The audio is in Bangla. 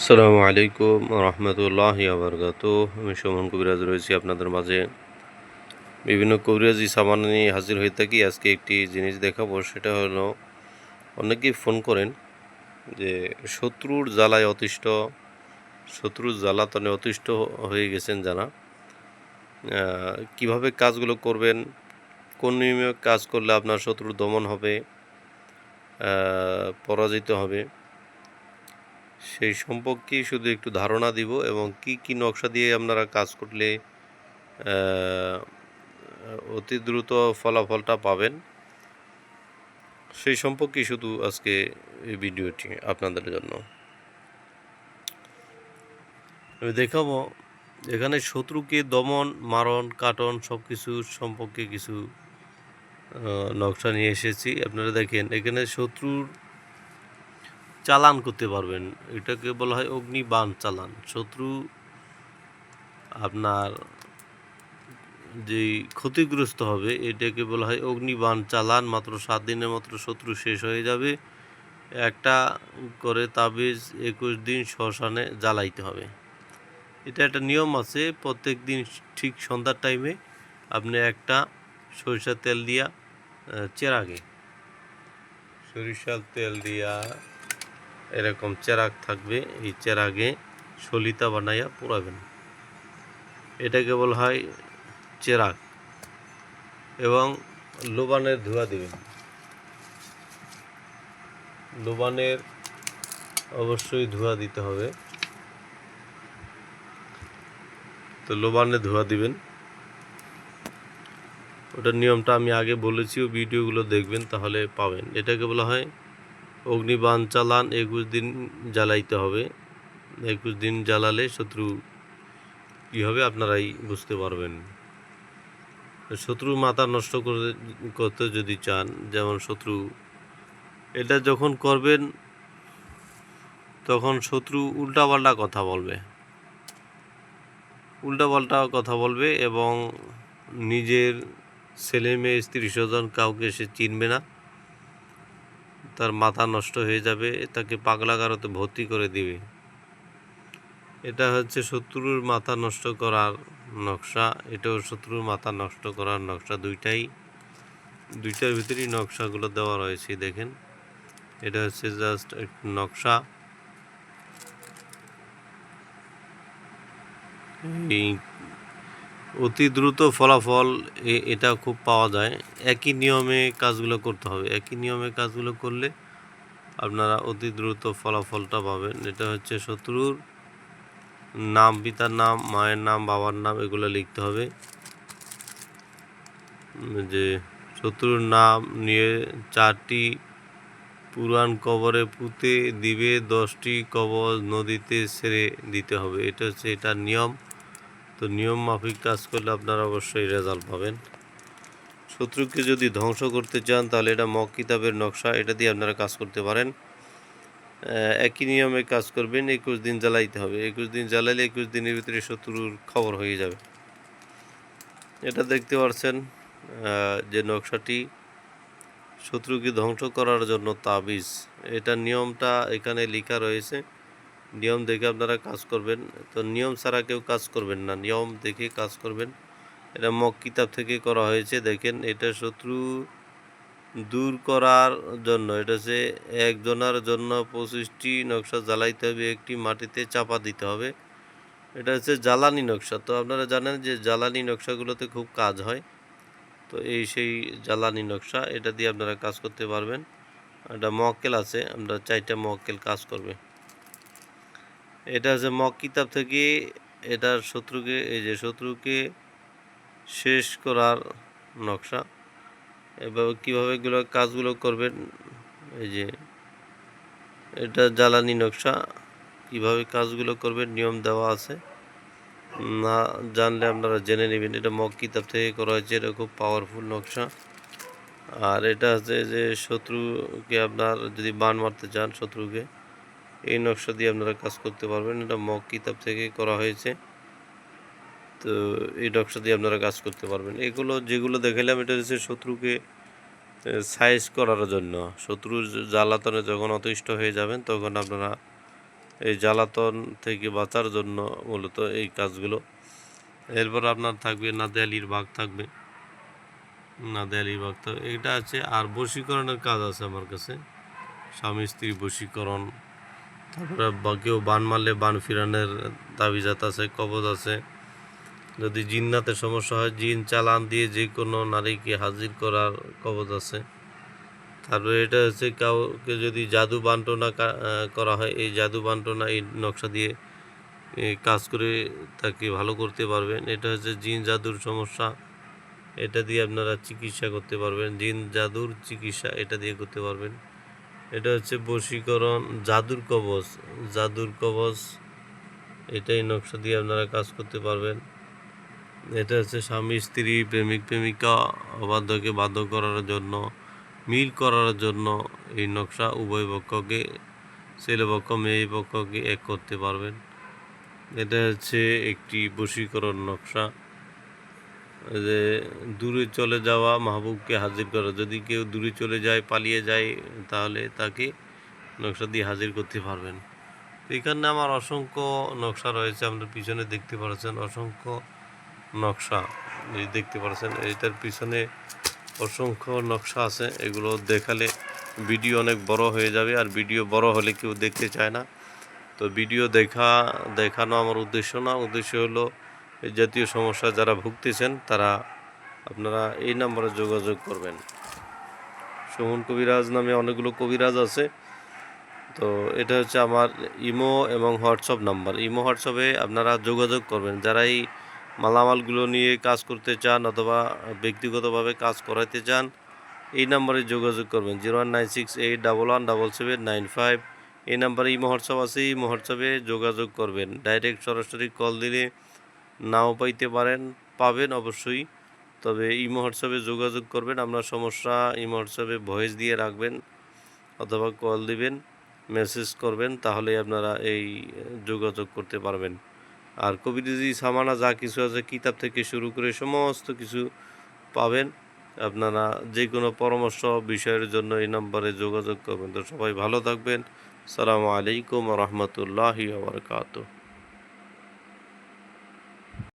আসসালামু আলাইকুম রহমতুল্লাহ আবরকাত আমি সুমন কবিরাজ রয়েছি আপনাদের মাঝে। বিভিন্ন কবিরাজি সামান নিয়ে হাজির হয়ে থাকি। আজকে একটি জিনিস দেখাবো, সেটা হলো, অনেকেই ফোন করেন যে শত্রুর জ্বালায় অতিষ্ঠ, শত্রুর জ্বালাতনে অতিষ্ঠ হয়ে গেছেন যারা। কীভাবে কাজগুলো করবেন, কোন নিয়মে কাজ করলে আপনার শত্রুর দমন হবে পরাজিত হবে সেই সম্পর্কে শুধু একটু ধারণা দিব এবং কি কি নকশা দিয়ে আপনারা কাজ করলে অতি দ্রুত ফলাফলটা পাবেন, সেই সম্পর্কে শুধু আজকে এই ভিডিওটি আপনাদের জন্য। আমি দেখাবো, এখানে শত্রুকে দমন, মারণ, কাটন সব কিছু সম্পর্কে কিছু নকশা নিয়ে এসেছি। আপনারা দেখেন, এখানে শত্রুর চালান করতে পারবেন। এটাকে বলা হয় অগ্নিবাণ চালান। শত্রু আপনার যেই ক্ষতিগ্রস্ত হবে, এটাকে বলা হয় অগ্নিবাণ চালান। মাত্র সাত দিনের মাত্র শত্রু শেষ হয়ে যাবে। একটা করে তাবিজ একুশ দিন শ্মশানে জ্বালাইতে হবে। এটা একটা নিয়ম আছে, প্রত্যেক দিন ঠিক সন্ধ্যার টাইমে আপনি একটা সরিষার তেল দিয়া চেরাগে সরিষার তেল দিয়া এরকম চেরাগ থাকবে, এই চেরাগে সলিতা বানাইয়া পোড়াবেন। এটাকে বলা হয় চেরাগ এবং লোবানের ধোয়া দেবেন। লোবানের অবশ্যই ধোয়া দিতে হবে। তো লোবানে ধোয়া দিবেন। ওটার নিয়মটা আমি আগে বলেছি, ও ভিডিওগুলো দেখবেন তাহলে পাবেন। এটাকে বলা হয় অগ্নিবাণ চালান, একুশ দিন জ্বালাইতে হবে। একুশ দিন জ্বালালে শত্রু কী হবে আপনারাই বুঝতে পারবেন। শত্রু মাথা নষ্ট করে, করতে যদি চান, যেমন শত্রু এটা যখন করবেন, তখন শত্রু উল্টাপাল্টা কথা বলবে। উল্টাপাল্টা কথা বলবে এবং নিজের ছেলে মেয়ে, স্ত্রী স্বজন কাউকে সে চিনবে না। তার মাথা নষ্ট হয়ে যাবে তাকে পাগলাগারতে ভর্তি করে দিবে। এটা হচ্ছে শত্রুর মাথা নষ্ট করার নকশা। এটাও শত্রুর মাথা নষ্ট করার নকশা দুইটাই। দুইটার ভিতরেই নকশাগুলো দেওয়া রয়েছে, দেখেন। এটা হচ্ছে জাস্ট নকশা। এই অতি দ্রুত ফলাফল এটা খুব পাওয়া যায়। একই নিয়মে কাজগুলো করতে হবে। একই নিয়মে কাজগুলো করলে আপনারা অতি দ্রুত ফলাফলটা পাবেন। এটা হচ্ছে শত্রুর নাম, পিতার নাম, মায়ের নাম, বাবার নাম, এগুলো লিখতে হবে। যে শত্রুর নাম নিয়ে চারটি পুরাণ কবরে পুঁতে দিবে, দশটি কবর নদীতে ছেড়ে দিতে হবে। এটা হচ্ছে এটার নিয়ম। তো নিয়ম মাফিক কাজ করলে আপনারা অবশ্যই রেজাল্ট পাবেন। শত্রুকে যদি ধ্বংস করতে চান, তাহলে এটা মক কিতাবের নকশা, এটা দিয়ে আপনারা কাজ করতে পারেন। একই নিয়মে কাজ করবেন, একুশ দিন জ্বালাইতে হবে। একুশ দিন জ্বালাইলে একুশ দিনের ভিতরে শত্রুর খবর হয়ে যাবে। এটা দেখতে পাচ্ছেন যে নকশাটি শত্রুকে ধ্বংস করার জন্য তাবিজ। এটা নিয়মটা এখানে লেখা রয়েছে। নিয়ম দেখে আপনারা কাজ করবেন। তো নিয়ম ছাড়া কেউ কাজ করবেন না। নিয়ম দেখে কাজ করবেন। এটা মক কিতাব থেকে করা হয়েছে, দেখেন। এটা শত্রু দূর করার জন্য, এটা হচ্ছে একজনের জন্য পঁচিশটি নকশা জ্বালাইতে হবে, একটি মাটিতে চাপা দিতে হবে। এটা হচ্ছে জ্বালানি নকশা। তো আপনারা জানেন যে জ্বালানি নকশাগুলোতে খুব কাজ হয়। তো এই সেই জ্বালানি নকশা, এটা দিয়ে আপনারা কাজ করতে পারবেন। একটা মক্কেল আছে, আমরা চারটা মক্কেল কাজ করবে। এটা হচ্ছে মক কিতাব থেকে এটার শত্রুকে, এই যে শত্রুকে শেষ করার নকশা। এবার কীভাবে এগুলো কাজগুলো করবেন, এই যে এটা জ্বালানি নকশা, কীভাবে কাজগুলো করবেন, নিয়ম দেওয়া আছে। না জানলে আপনারা জেনে নেবেন, এটা মক কিতাব থেকে করা হয়েছে, এটা খুব পাওয়ারফুল নকশা। আর এটা হচ্ছে যে শত্রুকে আপনার যদি বান মারতে চান, শত্রুকে এই নকশা দিয়ে আপনারা কাজ করতে পারবেন। এটা মক কিতাব থেকে করা হয়েছে। তো এই নকশা দিয়ে আপনারা কাজ করতে পারবেন। এগুলো যেগুলো দেখালাম, এটা হচ্ছে শত্রুকে সাইজ করার জন্য। শত্রুর জ্বালাতনে যখন অতিষ্ঠ হয়ে যাবেন, তখন আপনারা এই জ্বালাতন থেকে বাঁচার জন্য মূলত এই কাজগুলো। এরপর আপনার থাকবে নাদিয়ালির বাঘ থাকবে। নাদিয়ালির বাঘ থাকবে এটা আছে আর বশীকরণের কাজ আছে আমার কাছে। স্বামী স্ত্রী বশীকরণ। তারপরে কেউ বান মারলে বান ফিরানোর দাবিজাত আছে, কবজ আছে। যদি জিন্নাতে সমস্যা হয়, জিন চালান দিয়ে যে কোনো নারীকে হাজির করার কবজ আছে। তারপরে এটা হচ্ছে কাউকে যদি জাদু বান্টনা করা হয়, এই জাদু বান্টনা, এই নকশা দিয়ে কাজ করে তাকে ভালো করতে পারবেন। এটা হচ্ছে জিন জাদুর সমস্যা। এটা দিয়ে আপনারা চিকিৎসা করতে পারবেন। জিন জাদুর চিকিৎসা এটা দিয়ে করতে পারবেন। এটা হচ্ছে বশীকরণ, জাদুর কবচ জাদুর কবচ এটাই নকশা দিয়ে আপনারা কাজ করতে পারবেন। এটা হচ্ছে স্বামী, স্ত্রী, প্রেমিক, প্রেমিকা, অবাধ্যকে বাধ্য করার জন্য, মিল করার জন্য এই নকশা উভয় পক্ষকে, ছেলে পক্ষ, মেয়ে পক্ষকে এক করতে পারবেন। এটা হচ্ছে একটি বশীকরণ নকশা। যে দূরে চলে যাওয়া মাহবুবকে হাজির করা। যদি কেউ দূরে চলে যায়, পালিয়ে যায়, তাহলে তাকে নকশা দিয়ে হাজির করতে পারবেন। এখানে আমার অসংখ্য নকশা রয়েছে, আপনার পিছনে দেখতে পাচ্ছেন। অসংখ্য নকশা এই দেখতে পাচ্ছেন। এটার পিছনে অসংখ্য নকশা আছে। এগুলো দেখালে ভিডিও অনেক বড় হয়ে যাবে, আর ভিডিও বড় হলে কেউ দেখতে চায় না। তো ভিডিও দেখা, দেখানো আমার উদ্দেশ্য না। উদ্দেশ্য হলো এই জাতীয় সমস্যা যারা ভুগতেছেন, তারা আপনারা এই নাম্বারে যোগাযোগ করবেন। সুমন কবিরাজ নামে অনেকগুলো কবিরাজ আছে। তো এটা হচ্ছে আমার ইমো এবং হোয়াটসঅ্যাপ নাম্বার। ইমো, হোয়াটসঅ্যাপে আপনারা যোগাযোগ করবেন। যারা এই মালামালগুলো নিয়ে কাজ করতে চান অথবা ব্যক্তিগতভাবে কাজ করাতে চান, এই নাম্বারে যোগাযোগ করবেন। Zero one nine six eight double one double seven nine five. এই নাম্বারে ইমো, হোয়াটসঅ্যাপ আছে। এই হোয়াটসঅ্যাপে যোগাযোগ করবেন। ডাইরেক্ট সরাসরি কল দিলে নাও পাইতে পারেন, পাবেন অবশ্যই। তবে ইমো হোয়াটসঅ্যাপে যোগাযোগ করবেন, আপনার সমস্যা ইমো হোয়াটসঅ্যাপে ভয়েস দিয়ে রাখবেন অথবা কল দিবেন, মেসেজ করবেন তাহলে আপনারা এই যোগাযোগ করতে পারবেন। আর কবিরাজি সামানা যা কিছু আছে, কিতাব থেকে শুরু করে সমস্ত কিছু পাবেন। আপনারা যে কোনো পরামর্শ বিষয়ের জন্য এই নম্বরে যোগাযোগ করবেন। তো সবাই ভালো থাকবেন। সালামু আলাইকুম রহমতুল্লাহি বারকাতুহ।